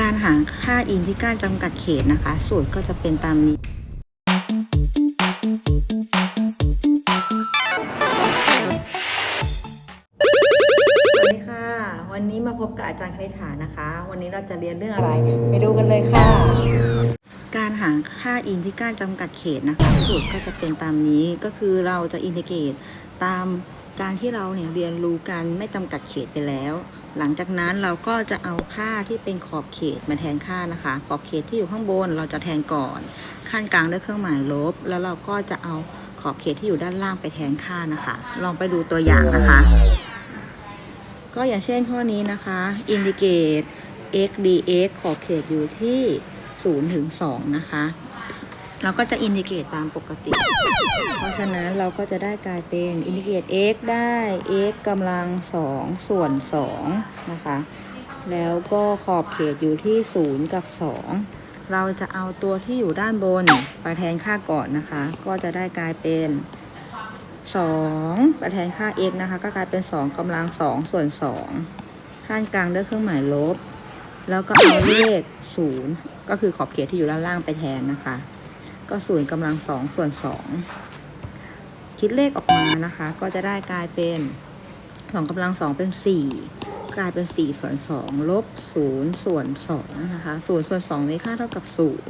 การหาค่าอินที่การจำกัดเขตนะคะ สูตรก็จะเป็นตามนี้สวัสดีค่ะ วันนี้มาพบกับอาจารย์คณิษฐานะคะ วันนี้เราจะเรียนเรื่องอะไร ไปดูกันเลยค่ะ การหาค่าอินที่การจำกัดเขตนะคะ สูตรก็จะเป็นตามนี้ก็คือเราจะอินทิเกรตตามการที่เราเนี่ยเรียนรู้กันไม่จำกัดเขตไปแล้ว หลังจากนั้นเราก็จะเอาค่าที่เป็นขอบเขตมาแทนค่านะคะ ขอบเขตที่อยู่ข้างบนเราจะแทนก่อน ขั้นกลางด้วยเครื่องหมายลบ แล้วเราก็จะเอาขอบเขตที่อยู่ด้านล่างไปแทนค่านะคะ ลองไปดูตัวอย่างนะคะ ก็อย่างเช่นข้อนี้นะคะ indicate x dx ขอบเขตอยู่ที่0ถึง2นะคะ เราก็จะ indicate ตามปกติ เพราะฉะนั้นเราก็จะได้กลายเป็น indicate x ได้ x กำลัง 2 ส่วน 2 นะคะ แล้วก็ขอบเขตอยู่ที่ 0 กับ 2 เราจะเอาตัวที่อยู่ด้านบนไปแทนค่าก่อนนะคะ ก็จะได้กลายเป็น2ไปแทนค่า x นะคะ ก็กลายเป็น 2กำลัง 2 ส่วน 2ขั้นกลางด้วยเครื่องหมายลบ แล้วก็เอาเลข 0 ก็คือขอบเขตที่อยู่ด้านล่างไปแทนนะคะ ก็0กำลัง2ส่วน2คิดเลขออกมานะคะ ก็จะได้กลายเป็น2กำลัง2เป็น4กลายเป็น4ส่วน2ลบ0ส่วน2นะคะ0ส่วน2มีค่าเท่ากับ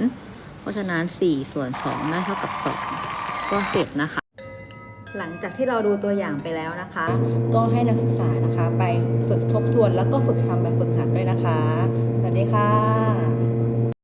0เพราะฉะนั้น4ส่วน2ได้เท่ากับ2ก็เสร็จนะคะ หลังจากที่เราดูตัวอย่างไปแล้วนะคะ ก็ให้นักศึกษานะคะ ไปฝึกทบทวนแล้วก็ฝึกทำแบบฝึกหัดด้วยนะคะ สวัสดีค่ะ